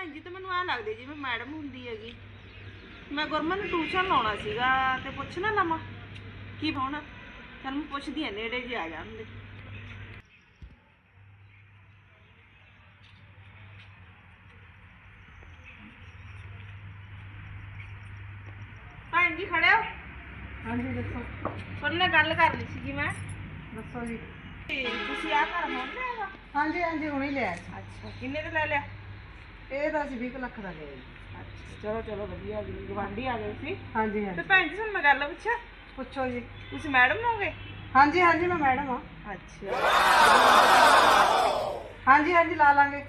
ਭੈਣ ਜੀ ਤਾਂ ਮੈਨੂੰ ਐ ਲੱਗਦੀ ਜਿਵੇਂ ਮੈਡਮ ਹੁੰਦੀ ਹੈਗੀ। ਮੈਂ ਗੁਰਮਨ ਨੂੰ ਟਿਊਸ਼ਨ ਲਾਉਣਾ ਸੀਗਾ ਤੇ ਪੁੱਛ ਨਾ ਲਵਾਂ ਕੀ ਪਾਉਣਾ? ਚੱਲ ਮੈਂ ਪੁੱਛਦੀ ਆ ਨੇੜੇ ਜੇ ਆ ਜਾਂਦੇ ਭੈਣ ਜੀ ਖੜਿਓ। ਹਾਂਜੀ ਦੱਸੋ। ਤੁਹਾਡੇ ਨਾਲ ਗੱਲ ਕਰਨੀ ਸੀਗੀ ਮੈਂ। ਦੱਸੋ ਜੀ। ਤੇ ਤੁਸੀਂ ਆ ਘਰ ਹੋਣ ਲਿਆਗਾ ਹਾਂਜੀ ਹਾਂਜੀ ਹੁਣੇ ਲਿਆ ਅੱਛਾ ਕਿੰਨੇ ਤੇ ਲੈ ਲਿਆ? ਇਹ ਤਾਂ ਅਸੀਂ 20 ਕੁ ਲੱਖ ਦਾ ਲਿਆ ਜੀ ਅੱਛਾ। ਚਲੋ ਚਲੋ ਵਧੀਆ ਜੀ। ਗਵਾਂਢੀ ਆ ਗਏ ਸੀ। ਹਾਂਜੀ ਤੇ ਹਾਂਜੀ ਭੈਣ ਜੀ ਤੁਹਾਨੂੰ ਮੈਂ ਗੱਲ ਪੁੱਛਾਂ? ਪੁੱਛੋ ਜੀ। ਤੁਸੀਂ ਮੈਡਮ ਹੋਗੇ ਹਾਂਜੀ ਹਾਂਜੀ ਮੈਂ ਮੈਡਮ ਹਾਂ। ਅੱਛਾ। ਹਾਂਜੀ ਹਾਂਜੀ ਲਾ ਲਾਂਗੇ।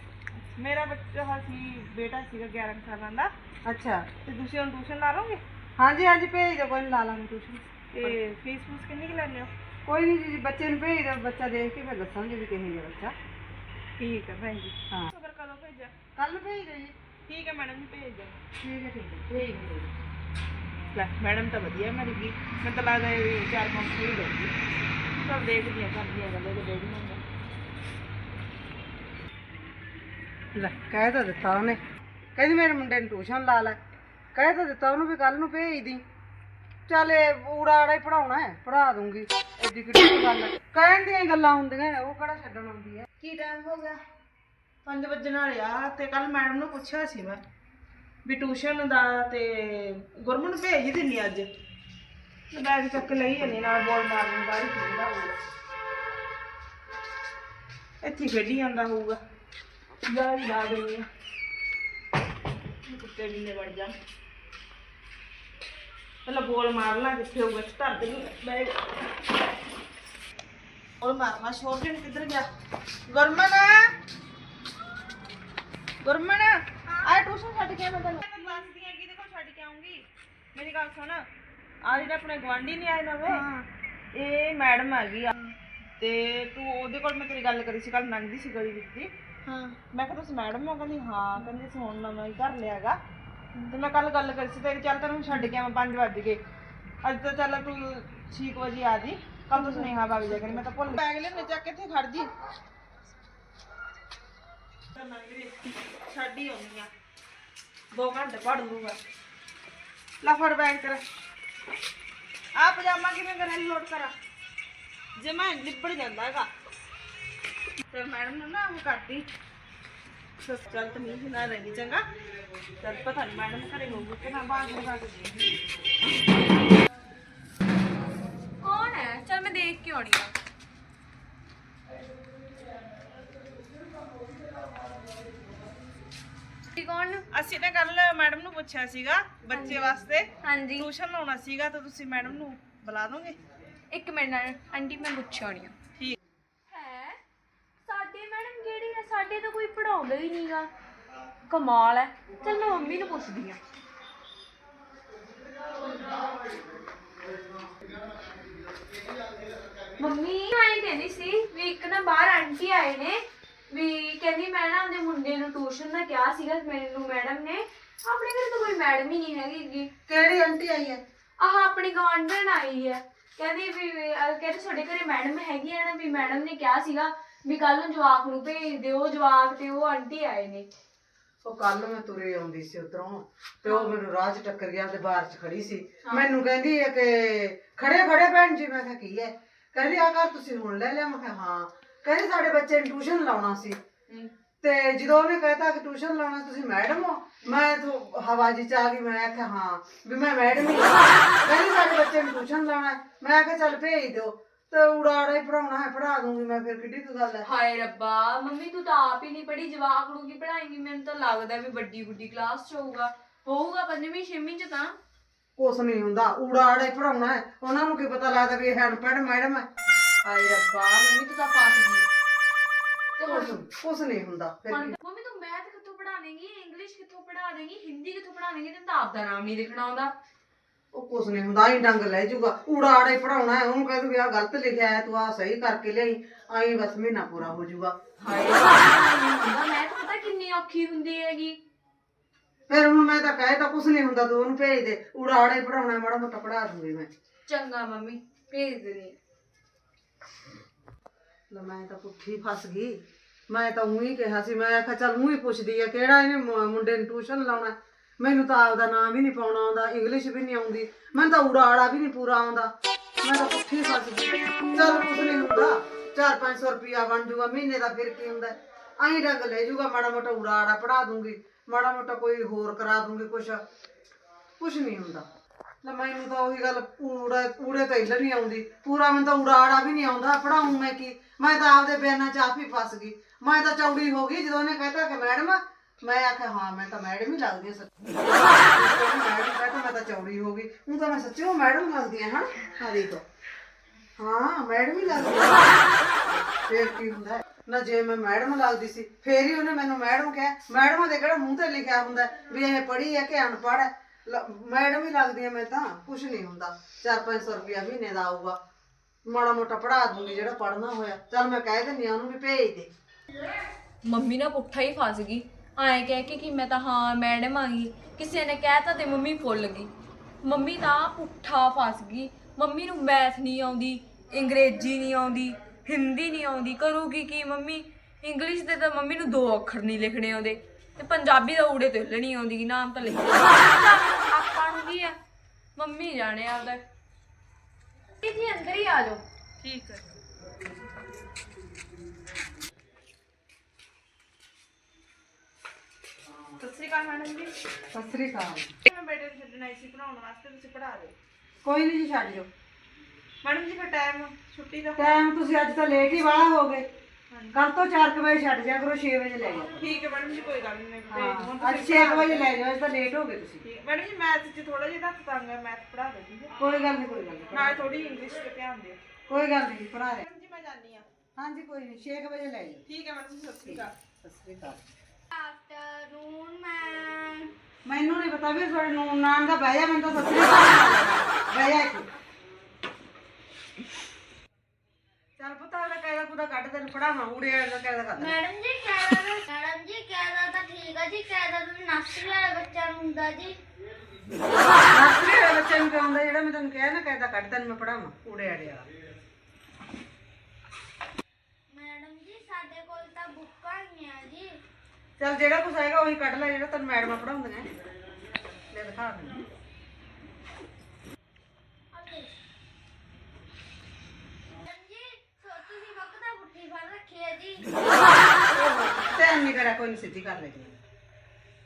ਮੇਰਾ ਬੱਚਾ ਸੀ ਬੇਟਾ ਸੀਗਾ 11 ਕੁ ਸਾਲਾਂ ਦਾ। ਅੱਛਾ। ਤੇ ਤੁਸੀਂ ਉਹਨੂੰ ਟਿਊਸ਼ਨ ਲਾ ਲਓਗੇ? ਹਾਂਜੀ ਹਾਂਜੀ ਭੇਜ ਦਿਓ ਕੋਈ ਨੀ ਲਾ ਲਾਂਗੇ ਟਿਊਸ਼ਨ। ਤੇ ਫੀਸ ਫੂਸ ਕਿੰਨੀ ਕੁ ਲੈਂਦੇ ਹੋ? ਕੋਈ ਨਹੀਂ ਜੀ ਬੱਚੇ ਨੂੰ ਭੇਜ ਦਿਓ ਬੱਚਾ ਦੇਖ ਕੇ ਫਿਰ ਦੱਸਾਂਗੇ ਵੀ ਕਿਹੋ ਜਿਹਾ ਬੱਚਾ। ਠੀਕ ਹੈ ਭੈਣ ਜੀ। ਹਾਂ। ਖਬਰ ਕਦੋਂ ਭੇਜਾਂ ਕੱਲ ਭੇਜ ਦਿਓ ਜੀ। ਠੀਕ ਹੈ ਮੈਡਮ ਜੀ ਭੇਜ ਦਿਓ। ਠੀਕ ਹੈ ਠੀਕ ਹੈ ਭੇਜ ਦਿਓ। ਲੈ ਮੈਡਮ ਤਾਂ ਵਧੀਆ ਮੇਰੀ ਗਈ ਮੈਨੂੰ ਤਾਂ ਲੱਗਦਾ ਇਹ ਚਾਰ ਪੰਜ ਸੌ ਹੀ ਦੇਊਗੀ। ਚਲ ਦੇਖਦੀ ਹਾਂ ਕਰਦੀ ਹਾਂ ਗੱਲ ਇਹਦੇ ਡੈਡੀ ਨਾਲ ਲੈ ਕਹਿ ਤਾਂ ਦਿੱਤਾ ਉਹਨੇ। ਕਹਿੰਦੀ ਮੇਰੇ ਮੁੰਡੇ ਨੂੰ ਟਿਊਸ਼ਨ ਲਾ ਲੈ। ਕਹਿ ਤਾਂ ਦਿੱਤਾ ਉਹਨੂੰ ਵੀ ਕੱਲ ਨੂੰ ਭੇਜ ਦੀ। ਚੱਲ ਇਹ ਊੜਾ ਆੜਾ ਹੀ ਪੜਾਉਣਾ ਹੈ ਪੜਾ ਦੂੰਗੀ ਐਡੀ ਕਿਹੜੀ ਗੱਲ ਹੈ। ਕਹਿਣ ਦੀਆਂ ਹੀ ਗੱਲਾਂ ਹੁੰਦੀਆਂ ਨੇ, ਉਹ ਕਿਹੜਾ ਛੱਡਣ ਆਉਂਦੀ ਹੈ? ਕੀ ਟਾਈਮ ਹੋ ਗਿਆ? ਪੰਜ 5 ਨਾਲ ਆ ਤੇ ਕੱਲ ਮੈਡਮ ਨੂੰ ਪੁੱਛਿਆ ਸੀ ਮੈਂ ਵੀ ਟਿਊਸ਼ਨ ਦਾ ਤੇ ਗੁਰਮਨ ਭੇਜ ਹੀ ਦਿੰਨੀ ਅੱਜ। ਬੈਗ ਚੱਕ ਲਈ ਜਾਨੀ ਨਾਲ ਬੋਲ ਮਾਰਨ ਦਾ ਹੀ ਖੇਡਦਾ ਹੋਊਗਾ। ਇੱਥੇ ਖੇਡੀ ਜਾਂਦਾ ਹੋਊਗਾ। ਗਾੜੀ ਲਾ ਦਿੰਨੀ ਆ। ਕੁੱਤੇ ਵੀ ਨੇ ਵੜ ਜਾ ਪਹਿਲਾਂ ਬੋਲ ਮਾਰਨਾ ਕਿੱਥੇ ਹੋਊਗਾ ਧਰ ਦੇਣੀ ਬੈਗ ਬੋਲ ਮਾਰਨਾ ਸ਼ੋਰ ਕਿੱਧਰ ਗਿਆ। ਗੁਰਮਨ ਗੁਰਮਨ ਆ ਟਿਊਸ਼ਨ ਛੱਡ ਕੇ ਮੈਂ ਤੈਨੂੰ। ਕਲਾਸ ਦੀ ਹੈਗੀ ਦੇਖੋ ਛੱਡ ਕੇ ਆਉਂਗੀ। ਮੇਰੀ ਗੱਲ ਸੁਣ ਆ ਜਿਹੜੇ ਆਪਣੇ ਗਵਾਂਢੀ ਨਹੀਂ ਆਏ ਨਵੇਂ ਇਹ ਮੈਡਮ ਹੈਗੀ ਆ। ਤੇ ਤੂੰ ਉਹਦੇ ਕੋਲ ਮੈਂ ਤੇਰੀ ਗੱਲ ਕਰੀ ਸੀ ਕੱਲ ਲੰਘਦੀ ਸੀ ਗਲੀ ਵਿੱਚ ਹਾਂ। ਮੈਂ ਕਿਹਾ ਤੁਸੀਂ ਮੈਡਮ ਹੋ ਕਹਿੰਦੀ ਹਾਂ ਕਹਿੰਦੀ ਅਸੀਂ ਹੁਣ ਨਵਾਂ ਹੀ ਘਰ ਲਿਆਗਾ ਤੇ ਮੈਂ ਕੱਲ ਗੱਲ ਕਰੀ ਸੀ ਤੇਰੀ ਚੱਲ ਤੈਨੂੰ ਛੱਡ ਕੇ ਆਵਾਂ 5 ਵਜੇ ਗਏ। ਅੱਜ ਤਾਂ ਚੱਲ ਤੂੰ 6 ਵਜੇ ਆ ਜੀ ਕੱਲ ਤੋਂ ਸੁਨੇਹਾ ਬਾਗ ਜਾ ਕਰੀ ਮੈਂ ਤਾਂ ਭੁੱਲ ਬੈਗ ਲੈਣੇ ਚੱਕ ਕਿੱਥੇ ਖੜ ਜੀ। ਛੱਡ ਹੀ ਆਉਣੀ ਆ। 2 ਘੰਟੇ ਪੜ ਲੂਗਾ ਲੈ ਫੜ ਬੈਗ ਤੇਰਾ। ਆ ਪਜਾਮਾ ਕਿਵੇਂ ਕਰਾਂ ਲੋਡ ਕਰਾਂ। ਜੇ ਮੈਂ ਲਿਬੜ ਜਾਂਦਾ ਹੈਗਾ। ਤੇ ਮੈਡਮ ਨੂੰ ਨਾ ਉਹ ਕਰਦੀ। ਸੋ ਚੱਲ ਤਮੀਜ਼ ਨਾ ਰਹੀ ਚੰਗਾ। ਚੱਲ ਪਤਾ ਨਹੀਂ ਮੈਡਮ ਘਰੇ ਹੋਊਗੀ ਕਿ ਨਾ ਬਾਹਰ ਲਗਾ ਕੇ ਕੌਣ ਹੈ? ਚਲ ਮੈਂ ਦੇਖ ਕੇ ਆਉਣੀ ਆ ਕੀ ਕੌਣ ਅਸੀਂ ਤਾਂ ਕੱਲ ਮੈਡਮ ਨੂੰ ਪੁੱਛਿਆ ਸੀਗਾ ਬੱਚੇ ਵਾਸਤੇ ਹਾਂਜੀ। ਟਿਊਸ਼ਨ ਲਾਉਣਾ ਸੀਗਾ ਤਾਂ ਤੁਸੀਂ ਮੈਡਮ ਨੂੰ ਬੁਲਾ ਦੋਗੇ? ਇੱਕ ਮਿੰਟ ਆਂਟੀ ਮੈਂ ਪੁੱਛ ਆਉਣੀ ਆ। ਠੀਕ। ਹੈ? ਸਾਡੇ ਮੈਡਮ ਕਿਹੜੀ ਆ? ਸਾਡੇ ਤਾਂ ਕੋਈ ਪੜਾਉਂਦਾ ਹੀ ਨਹੀਂਗਾ ਕਮਾਲ ਹੈ ਚਲ ਮੈਂ ਮੰਮੀ ਨੂੰ ਪੁੱਛਦੀ ਆ। ਮੰਮੀ ਆਈ ਕਹਿੰਦੀ ਸੀ ਵੀ ਇੱਕ ਨਾ ਬਾਹਰ ਆਂਟੀ ਆਏ ਨੇ। ਵੀ ਕਹਿੰਦੀ ਮੈਂ ਨਾ ਉਹਦੇ ਮੁੰਡੇ ਨੂੰ ਟਿਊਸ਼ਨ ਦਾ ਕਿਹਾ ਸੀਗਾ ਮੈਨੂੰ ਮੈਡਮ ਨੇ ਆਪਣੇ ਘਰੇ ਤਾਂ ਕੋਈ ਮੈਡਮ ਹੀ ਨਹੀਂ ਹੈਗੀ ਗੀ। ਕਿਹੜੀ ਆਂਟੀ ਆਈ ਹੈ? ਆਹ ਆਪਣੀ ਗਵਾਂਢਣ ਆਈ ਹੈ। ਕਹਿੰਦੀ ਵੀ ਵੀ, ਅਹ ਕਹਿੰਦੀ ਤੁਹਾਡੇ ਘਰੇ ਮੈਡਮ ਹੈਗੀ ਆ ਨਾ ਵੀ ਮੈਡਮ ਨੇ ਕਿਹਾ ਸੀਗਾ ਵੀ ਕੱਲ ਨੂੰ ਜਵਾਕ ਨੂੰ ਭੇਜ ਦਿਓ ਜਵਾਕ ਤੇ ਉਹ ਆਂਟੀ ਆਏ ਨੇ। ਉਹ ਕੱਲ ਮੈਂ ਤੁਰੇ ਆਉਂਦੀ ਸੀ ਉਧਰੋਂ ਤੇ ਉਹ ਮੈਨੂੰ ਰਾਹ 'ਚ ਟੱਕਰ ਗਿਆ ਤੇ ਬਾਹਰ 'ਚ ਖੜੀ ਸੀ। ਮੈਨੂੰ ਕਹਿੰਦੀ ਹੈ ਕਿ ਖੜੇ ਖੜੇ ਭੈਣ ਜੀ ਮੈਂ ਕਿਹਾ ਕੀ ਹੈ? ਕਹਿੰਦੀ ਆ ਘਰ ਤੁਸੀਂ ਹੁਣ ਲੈ ਲਿਆ? ਮੈਂ ਕਿਹਾ ਹਾਂ। ਕਹਿੰਦੀ ਸਾਡੇ ਬੱਚੇ ਨੂੰ ਟਿਊਸ਼ਨ ਲਾਉਣਾ ਸੀ। ਤੇ ਜਦੋਂ ਉਹਨੇ ਕਹਿਤਾ ਕਿ ਟਿਊਸ਼ਨ ਲਾਉਣਾ ਤੁਸੀਂ ਮੈਡਮ ਹੋ? ਮੈਂ ਤਾਂ ਹਵਾ ਜੀ ਚ ਆ ਗਈ ਮੈਂ ਆਖਿਆ ਹਾਂ ਵੀ ਮੈਂ ਮੈਡਮ ਹੀ ਹਾਂ। ਕਹਿੰਦੀ ਸਾਡੇ ਬੱਚੇ ਨੂੰ ਟਿਊਸ਼ਨ ਲਾਉਣਾ ਹੈ। ਮੈਂ ਆਖਿਆ ਚੱਲ ਭੇਜ ਦਿਓ। ਤੇ ਉਡਾੜਾ ਹੀ ਪੜਾਉਣਾ ਹੈ ਪੜਾ ਦੂੰਗੀ ਮੈਂ ਫਿਰ ਕਿੱਡੀ ਕੁ ਗੱਲ ਹੈ। ਹਾਏ ਰੱਬਾ ਮੰਮੀ ਤੂੰ ਤਾਂ ਆਪ ਹੀ ਨਹੀਂ ਪੜ੍ਹੀ ਜਵਾਕ ਨੂੰ ਕੀ ਪੜਾਏਂਗੀ ਮੈਨੂੰ ਤਾਂ ਲੱਗਦਾ ਵੀ ਵੱਡੀ ਵੱਡੀ ਕਲਾਸ 'ਚ ਹੋਊਗਾ। ਹੋਊਗਾ ਪੰਜਵੀਂ ਛੇਵੀਂ 'ਚ ਤਾਂ। ਕੁਛ ਨਹੀਂ ਹੁੰਦਾ ਉਡਾੜਾ ਹੀ ਪੜਾਉਣਾ ਹੈ। ਉਹਨਾਂ ਨੂੰ ਕੀ ਪਤਾ ਲੱਗਦਾ ਵੀ ਇਹ ਅਨਪੜ੍ਹ ਮੈਡਮ ਹੈ। ਹਾਏ ਰੱਬਾ ਮੰਮੀ ਤੂੰ ਤਾਂ ਫਸ ਗਈ। ਤੇ ਹੁਣ ਕੁਛ ਕੁਛ ਨਹੀਂ ਹੁੰਦਾ ਫਿਰ ਮੰਮੀ ਤੂੰ ਮੈਥ ਕਿੱਥੋਂ ਪੜਾ ਦੇਂਗੀ ਇੰਗਲਿਸ਼ ਕਿੱਥੋਂ ਪੜਾ ਦੇਂਗੀ ਹਿੰਦੀ ਕਿੱਥੋਂ ਪੜਾ ਦੇਂਗੀ ਤੈਨੂੰ ਤਾਂ ਆਪ ਦਾ ਨਾਮ ਨਹੀਂ ਲਿਖਣਾ ਆਉਂਦਾ। ਉਹ ਕੁਛ ਨਹੀਂ ਹੁੰਦਾ ਹੀ ਡੰਗ ਲੈ ਜਾਊਗਾ। ਉਡਾੜਾ ਹੀ ਪੜਾਉਣਾ ਹੈ ਉਹਨੂੰ ਕਹਿ ਦੂਗੀ ਆ ਗਲਤ ਲਿਖਿਆ ਹੈ ਤੂੰ ਆ ਸਹੀ ਕਰਕੇ ਲਈ ਆਈ ਬਸ ਮਹੀਨਾ ਪੂਰਾ ਹੋ ਜਾਊਗਾ। ਹਾਏ ਰੱਬਾ ਮੈਥ ਪਤਾ ਕਿੰਨੀ ਔਖੀ ਹੁੰਦੀ ਹੈਗੀ। ਫਿਰ ਹੁਣ ਮੈਂ ਤਾਂ ਕਹੇ ਤਾਂ ਕੁਛ ਨਹੀਂ ਹੁੰਦਾ ਤੂੰ ਉਹਨੂੰ ਭੇਜ ਦੇ। ਉਡਾੜਾ ਹੀ ਪੜਾਉਣਾ ਮਾੜਾ ਮੋਟਾ ਪੜਾ ਦੂੰਗੀ ਮੈਂ। ਚੰਗਾ ਮੰਮੀ ਭੇਜ ਦੇਣੀ ਲੈ ਮੈਂ ਤਾਂ ਪੁੱਠੀ ਫਸ ਗਈ। ਮੈਂ ਤਾਂ ਉਹੀ ਕਿਹਾ ਸੀ, ਮੈਂ ਆਖਿਆ ਚੱਲ ਉਹੀ ਪੁੱਛਦੀ ਆ, ਕਿਹੜਾ ਇਹਨੇ ਮੁ- ਮੁੰਡੇ ਨੂੰ ਟਿਊਸ਼ਨ ਲਾਉਣਾ? ਮੈਨੂੰ ਤਾਂ ਆਪਦਾ ਨਾਮ ਵੀ ਨਹੀਂ ਪਾਉਣਾ ਆਉਂਦਾ ਇੰਗਲਿਸ਼ ਵੀ ਨਹੀਂ ਆਉਂਦੀ। ਮੈਨੂੰ ਤਾਂ ਉੜਾ ਵੀ ਨਹੀਂ ਪੂਰਾ ਆਉਂਦਾ। ਮੈਂ ਤਾਂ ਪੁੱਠੀ ਫਸ ਗਈ। ਚੱਲ ਕੁਛ ਨਹੀਂ ਹੁੰਦਾ 4-500 ਰੁਪਿਆ ਬਣ ਜੂਗਾ, ਮਹੀਨੇ ਦਾ ਫਿਰ ਕੀ ਹੁੰਦਾ? ਆਈ ਰੰਗ ਲੈ ਜੂਗਾ, ਮਾੜਾ ਮੋਟਾ ਉੜਾੜਾ ਪੜਾ ਦੂੰਗੀ, ਮਾੜਾ ਮੋਟਾ ਕੋਈ ਹੋਰ ਕਰਾ ਦੂੰਗੀ ਕੁਛ। ਕੁਛ ਨਹੀਂ ਹੁੰਦਾ। ਲੈ ਮੈਨੂੰ ਤਾਂ ਉਹੀ ਗੱਲ ਪੂੜਾ, ਪੂੜੇ ਤਾਂ ਹਿੱਲ ਨਹੀਂ ਆਉਂਦੀ। ਪੂਰਾ ਮੈਨੂੰ ਤਾਂ ਉੜਾ ਵੀ ਨਹੀਂ ਆਉਂਦਾ। ਪੜਾਉਂ ਮੈਂ ਕੀ? ਮੈਂ ਤਾਂ ਆਪਦੇ ਬਿਆਨਾਂ ਚ ਆਪ ਹੀ ਫਸ ਗਈ। ਮੈਂ ਤਾਂ ਚੌੜੀ ਹੋ ਗਈ ਜਦੋਂ ਉਹਨੇ ਕਹਿਤਾ ਕਿ ਮੈਡਮ, ਮੈਂ ਆਖਿਆ, ਹਾਂ, ਮੈਂ ਤਾਂ ਮੈਡਮ ਹੀ ਲੱਗਦੀ ਹਾਂ ਸੱਚੀ। ਮੈਡਮ ਕਹਿੰਦਾ ਮੈਂ ਤਾਂ ਚੌੜੀ ਹੋ ਗਈ। ਉਹ ਤਾਂ ਮੈਂ ਸੱਚੀ ਉਹ ਮੈਡਮ ਲੱਗਦੀ ਹਾਂ ਹਾਂ ਹਾਂ ਦੇਖੋ। ਹਾਂ, ਮੈਡਮ ਹੀ ਲੱਗਦੀ ਫੇਰ ਕੀ ਹੁੰਦਾ? ਹੈ? ਨਾ ਜੇ ਮੈਂ ਮੈਡਮ ਲੱਗਦੀ ਸੀ, ਫੇਰ ਹੀ ਉਹਨੇ ਮੈਨੂੰ ਮੈਡਮ ਕਿਹਾ। ਮੈਡਮਾਂ ਦੇ ਕਿਹੜਾ ਮੂੰਹ ਤੇ ਲਿਖਿਆ ਹੁੰਦਾ ਵੀ ਇਹ ਪੜ੍ਹੀ ਹੈ ਕਿ ਅਨਪੜ੍ਹ ਹੈ? ਲ- ਮੈਡਮ ਹੀ ਲੱਗਦੀ ਆ ਮੈਂ ਤਾਂ ਕੁਝ ਨਹੀਂ ਹੁੰਦਾ। 4-500 ਰੁਪਇਆ ਮਹੀਨੇ ਦਾ ਆਊਗਾ। ਮਾੜਾ ਮੋਟਾ ਪੜਾ ਦੂੰਗੀ ਜਿਹੜਾ ਪੜਨਾ ਹੋਇਆ। ਚਲ ਮੈਂ ਕਹਿ ਦਿੰਦੀ ਆ ਉਹਨੂੰ ਵੀ ਭੇਜ ਦੇ। ਮੰਮੀ ਨਾ ਪੁੱਠਾ ਹੀ ਫਸ ਗਈ। ਐਂ ਕਹਿ ਕੇ ਕਿ ਮੈਂ ਤਾਂ ਹਾਂ, ਮੈਡਮ ਆ ਗਈ। ਕਿਸੇ ਨੇ ਕਹਿ ਕਹਿਤਾ ਤੇ ਮੰਮੀ ਫੁੱਲ ਗਈ। ਮੰਮੀ ਤਾਂ ਪੁੱਠਾ ਫਸ ਗਈ। ਮੰਮੀ ਨੂੰ ਮੈਥ ਨਹੀਂ ਆਉਂਦੀ, ਅੰਗਰੇਜ਼ੀ ਨਹੀਂ ਆਉਂਦੀ, ਹਿੰਦੀ ਨਹੀਂ ਆਉਂਦੀ। ਕਰੂਗੀ ਕੀ ਮੰਮੀ? ਇੰਗਲਿਸ਼ ਦੇ ਤਾਂ ਮੰਮੀ ਨੂੰ ਦੋ ਅੱਖਰ ਨਹੀਂ ਲਿਖਣੇ ਆਉਂਦੇ। ਤੇ ਪੰਜਾਬੀ ਦਾ ਊੜੇ ਤੇ ਨਹੀਂ ਆਉਂਦੀ ਨਾਮ ਤਾਂ ਲਿਖਣਾ ਆਪਾਂ ਨੂੰ ਕੀ ਆ? ਮੰਮੀ ਜਾਣੇ ਆਪਦਾ। ਜੀ ਅੰਦਰ ਹੀ ਆ ਜਾਓ। ਠੀਕ ਹੈ ਸਤਿ ਸ਼੍ਰੀ ਅਕਾਲ ਮੈਡਮ ਜੀ। ਸਤਿ ਸ੍ਰੀ ਅਕਾਲ। ਮੈਂ ਬੇਟੇ ਨੂੰ ਛੱਡਣ ਸੀ ਪੜਾਉਣ ਵਾਸਤੇ ਤੁਸੀਂ ਪੜਾ ਦਿਓ। ਕੋਈ ਨਹੀਂ ਜੀ ਛੱਡ ਜਾਓ। ਮੈਡਮ ਜੀ ਫਿਰ ਟਾਈਮ ਛੁੱਟੀ ਦਾ। ਟਾਈਮ ਤੁਸੀਂ ਅੱਜ ਤਾਂ ਲੇਟ ਹੀ ਵਾਲਾ ਹੋ ਗਏ। ਕੱਲ ਤੋਂ 4 ਵਜੇ ਛੱਡ ਜਾ ਕਰੋ 6 ਵਜੇ ਲੈ ਜਾਓ। ਠੀਕ ਹੈ ਮੈਡਮ ਜੀ ਕੋਈ ਗੱਲ ਨਹੀਂ ਦੂੰ ਹਾਂ, ਅੱਜ 6 ਵਜੇ ਲੈ ਜਾਓ ਅੱਜ ਤਾਂ ਲੇਟ ਹੋ ਗਏ ਤੁਸੀਂ। ਠੀਕ ਮੈਡਮ ਜੀ ਮੈਥ 'ਚ ਥੋੜਾ ਜਿਹਾ ਹੱਥ ਤੰਗ ਹੈ ਮੈਥ ਪੜਾ ਠੀਕ ਹੈ। ਕੋਈ ਗੱਲ ਨਹੀਂ ਕੋਈ ਗੱਲ ਨਹੀਂ ਨਾਲ ਥੋੜੀ ਇੰਗਲਿਸ਼ ਤੇ ਧਿਆਨ ਦਿਓ। ਕੋਈ ਗੱਲ ਨਹੀਂ ਪੜਾ ਦੇ ਮੈਡਮ ਜੀ ਮੈਂ ਜਾਣੀ ਆ ਹਾਂਜੀ ਕੋਈ ਨਹੀਂ 6 ਵਜੇ ਲੈ ਜਾਓ। ਠੀਕ ਹੈ ਮੈਡਮ ਜੀ ਸਤਿ ਸ਼੍ਰੀ ਅਕਾਲ। ਸਤਿ ਸ੍ਰੀ ਅਕਾਲ। ਆਫਟਰਨੂਨ ਮੈਮ ਮੈਨੂੰ ਨਹੀਂ ਪਤਾ ਵੀ ਤੁਹਾਡੇ ਨੂੰ ਨਾਮ ਦਾ ਬਹਿ ਜਾ ਮੈਨੂੰ ਤਾਂ ਸੱਚੀ ਬਹਿ ਜਾ ਇੱਥੇ ਚੱਲ ਪਤਾ ਕੁਦਾ ਕੱਢ ਤੈਨੂੰ ਪੜਾਵਾਂ ਊੜੇ ਵਾਲਾ ਕਾਇਦਾ ਕਰ। ਮੈਡਮ ਜੀ ਕਾਇਦਾ ਮੈਡਮ ਜੀ ਕਾਇਦਾ ਤਾਂ ਠੀਕ ਆ ਜੀ ਕਾਇਦਾ ਤਾਂ ਨਰਸਰੀ ਵਾਲੇ ਬੱਚਿਆਂ ਨੂੰ ਹੁੰਦਾ ਜੀ। ਬੱਚੇ ਨੂੰ ਕਹਿੰਦਾ ਜਿਹੜਾ ਮੈਂ ਤੈਨੂੰ ਕਿਹਾ ਨਾ ਕਾਇਦਾ ਕੱਢ ਤੈਨੂੰ ਮੈਂ ਪੜਾਵਾਂ ਊੜੇ ਆੜੇ ਵਾਲਾ। ਮੈਡਮ ਜੀ ਸਾਡੇ ਕੋਲ ਤਾਂ ਬੁੱਕਾਂ ਹੀ ਆ ਜੀ। ਚੱਲ ਜਿਹੜਾ ਕੁਛ ਹੈਗਾ ਉਹੀ ਕੱਢ ਲੈ ਜਿਹੜਾ ਤੈਨੂੰ ਮੈਡਮਾਂ ਪੜਾਉਂਦੀਆਂ ਲੈ ਦਿਖਾ ਮੈਨੂੰ ਓਕੇ ਮੈਡਮ ਜੀ ਸੋ ਤੁਸੀਂ ਬੁੱਕ ਤਾਂ ਪੁੱਠੀ ਫੜ ਰੱਖੀ ਹੈ ਜੀ ਧਿਆਨ ਨਹੀਂ ਕਰਿਆ ਕੋਈ ਨਹੀਂ ਸਿੱਧੀ ਕਰ ਲੈ ਜੀ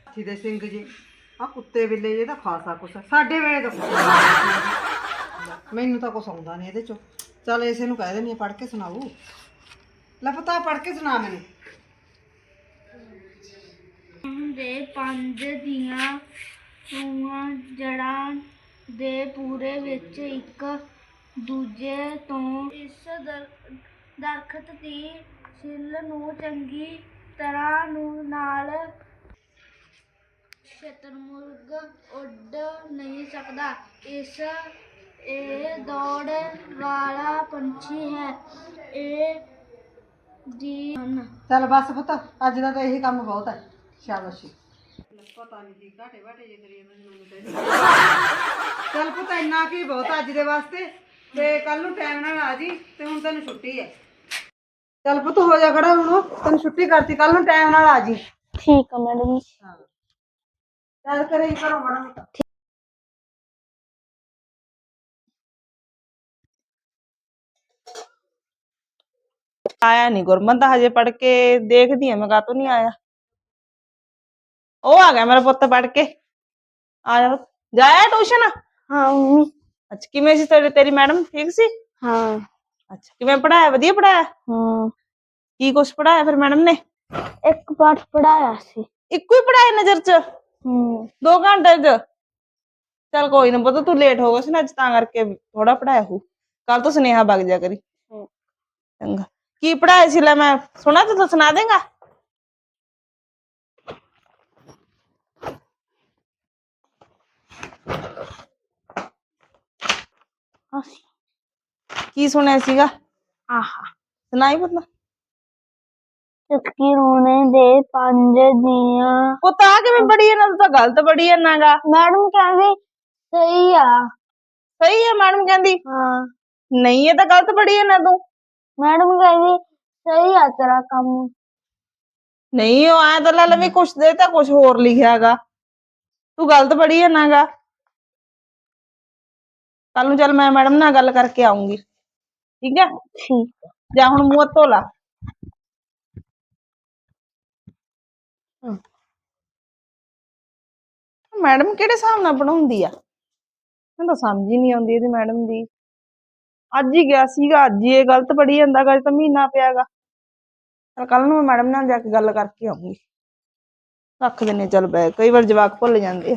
ਹਾਥੀ ਦੇ ਸਿੰਘ ਜੀ ਆ ਕੁੱਤੇ ਬਿੱਲੇ ਜੇ ਤਾਂ ਖਾਸਾ ਕੁਛ ਸਾਡੇ ਵੇਲੇ ਤਾਂ ਕੁਛ ਨਹੀਂ। ਮੈਨੂੰ ਤਾਂ ਕੁਛ ਆਉਂਦਾ ਨਹੀਂ ਇਹਦੇ ਚੋਂ। ਚੱਲ ਇਸੇ ਨੂੰ ਕਹਿ ਦਿੰਦੀ ਪੜ ਕੇ ਸੁਣਾਓ ਲੈ ਪਤਾ ਪੜ ਕੇ ਸੁਣਾ ਮੈਨੂੰ। ਦੇ ਪੰਜ ਦੀਆਂ ਸੂਆਂ ਜੜਾਂ ਦੇ ਪੂਰੇ ਵਿੱਚ ਇੱਕ ਦੂਜੇ ਤੋਂ ਇਸ ਦਰ- ਦਰਖਤ ਦੀ ਛਿੱਲ ਨੂੰ ਚੰਗੀ ਤਰ੍ਹਾਂ ਨੂੰ ਨਾਲ। ਸ਼ਤਰਮੁਰਗ ਉੱਡ ਨਹੀਂ ਸਕਦਾ। ਇਸ ਇਹ ਦੌੜ ਵਾਲਾ ਪੰਛੀ ਹੈ। ਇਹ ਦੀ ਚੱਲ ਬਸ ਪੁੱਤ ਅੱਜ ਦਾ ਤਾਂ ਇਹੀ ਕੰਮ ਬਹੁਤ ਹੈ। ਸ਼ਾਬਾਸ਼ੀ ਪਤਾ ਨਹੀਂ ਜੀ ਘਾਟੇ ਵਾਟੇ ਜੇ ਕਰੀਏ ਮੈਨੂੰ ਚੱਲ ਪੁੱਤ ਇੰਨਾ ਕੀ ਬਹੁਤ ਅੱਜ ਦੇ ਵਾਸਤੇ। ਤੇ ਕੱਲ ਨੂੰ ਟਾਈਮ ਨਾਲ ਆ ਜੀ ਤੇ ਹੁਣ ਤੈਨੂੰ ਛੁੱਟੀ ਹੈ। ਚੱਲ ਪੁੱਤ ਹੋ ਜਾ ਖੜਾ ਹੁਣ ਤੈਨੂੰ ਛੁੱਟੀ ਕਰਤੀ ਕੱਲ ਨੂੰ ਟਾਈਮ ਨਾਲ ਆ ਜੀ। ਠੀਕ ਹੈ ਮੈਡਮ ਹਾਂ। ਚੱਲ ਕਰੇ ਕਰੋ ਬੜਾ ਮੋਟਾ। ਆਇਆ ਨਹੀਂ ਗੁਰਮਨ ਤਾਂ ਹਜੇ ਪੜ ਕੇ ਦੇਖਦੀ ਆ ਮੈਂ ਕਾਤੋਂ ਨਹੀਂ ਆਇਆ। ਉਹ ਆ ਗਿਆ ਮੇਰਾ ਪੁੱਤ ਪੜ ਕੇ। ਆ ਜਾ ਪੁੱਤ। ਜਾਇਆ ਟਿਊਸ਼ਨ? ਹਾਂ ਮੰਮੀ। ਅੱਛਾ ਕਿਵੇਂ ਸੀ ਤੇਰੀ ਤੇਰੀ ਮੈਡਮ ਠੀਕ ਸੀ? ਹਾਂ। ਅੱਛਾ। ਕਿਵੇਂ ਪੜਾਇਆ ਵਧੀਆ ਪੜਾਇਆ ਹਾਂ। ਕੀ ਕੁਛ ਪੜਾਇਆ ਫਿਰ ਮੈਡਮ ਨੇ? ਇੱਕ ਪਾਠ ਪੜਾਇਆ ਸੀ। ਇੱਕੋ ਹੀ ਪੜਾਇਆ ਨਜ਼ਰ ਚ? ਹੂੰ। ਦੋ ਘੰਟੇ ਚ? ਚੱਲ ਕੋਈ ਨਾ ਪੁੱਤ ਤੂੰ ਲੇਟ ਹੋ ਗਿਆ ਸੀ ਨਾ ਅੱਜ ਤਾਂ ਕਰਕੇ ਥੋੜਾ ਪੜਾਇਆ ਹੋ ਕੱਲ ਤੋਂ ਸੁਨੇਹਾ ਵਗ ਜਾ ਕਰੀ। ਹਮ। ਚੰਗਾ। ਕੀ ਪੜਾਇਆ ਸੀ ਲੈ ਮੈਂ? ਸੁਣਾ ਤੇ ਤੂੰ ਸੁਣਾ ਦੇਗਾ? ਅਸੀਂ। ਕੀ ਸੁਣਿਆ ਸੀਗਾ? ਆਹਾ। ਸੁਣਾਈ ਪੁੱਤ? ਚੁਟਕੀ ਰੋਣੇ ਦੇ ਪੰਜ ਦੀਆਂ। ਪੁੱਤ ਆ ਕਿਵੇਂ ਪੜੀ ਇਹਨਾਂ ਤੂੰ ਗਲਤ ਪੜੀ ਜਾਂਦਾਗਾ ਮੈਡਮ ਕਹਿੰਦੀ ਸਹੀ ਆ। ਸਹੀ ਹੈ ਮੈਡਮ ਕਹਿੰਦੀ? ਹਾਂ। ਨਹੀਂ ਇਹ ਤਾਂ ਗਲਤ ਪੜੀ ਜਾਂਦਾ ਤੂੰ। ਮੈਡਮ ਕਹਿੰਦੀ ਸਹੀ ਆ ਤੇਰਾ ਕੰਮ। ਨਹੀਂ ਉਹ ਐ ਤਾਂ ਲੈ ਲੈ ਵੀ ਕੁਛ ਦੇ ਤਾਂ ਕੁਛ ਹੋਰ ਲਿਖਿਆ ਹੈਗਾ ਤੂੰ ਗਲਤ ਪੜ੍ਹੀ ਜਾਣਾਗਾ ਕੱਲ ਨੂੰ ਚੱਲ ਮੈਂ ਮੈਡਮ ਨਾਲ ਗੱਲ ਕਰਕੇ ਆਉਂਗੀ ਠੀਕ ਹੈ ਠੀਕ ਜਾ ਹੁਣ ਮੂੰਹ ਧੋ ਲਾ। ਮੈਡਮ ਕਿਹੜੇ ਹਿਸਾਬ ਨਾਲ ਬਣਾਉਂਦੀ ਆ? ਮੈਨੂੰ ਤਾਂ ਸਮਝ ਹੀ ਨਹੀਂ ਆਉਂਦੀ ਇਹਦੀ ਮੈਡਮ ਦੀ। ਅੱਜ ਹੀ ਗਿਆ ਸੀਗਾ ਅੱਜ ਹੀ ਇਹ ਗਲਤ ਪੜ੍ਹੀ ਜਾਂਦਾ ਗਾ ਤਾਂ ਮਹੀਨਾ ਪਿਆਗਾ ਚਲ ਕੱਲ ਨੂੰ ਮੈਂ ਮੈਡਮ ਨਾਲ ਜਾ ਕੇ ਗੱਲ ਕਰਕੇ ਆਉਂਗੀ। ਰੱਖ ਦਿੰਨੇ ਚੱਲ ਬੈ ਕਈ ਵਾਰ ਜਵਾਕ ਭੁੱਲ ਜਾਂਦੇ ਆ।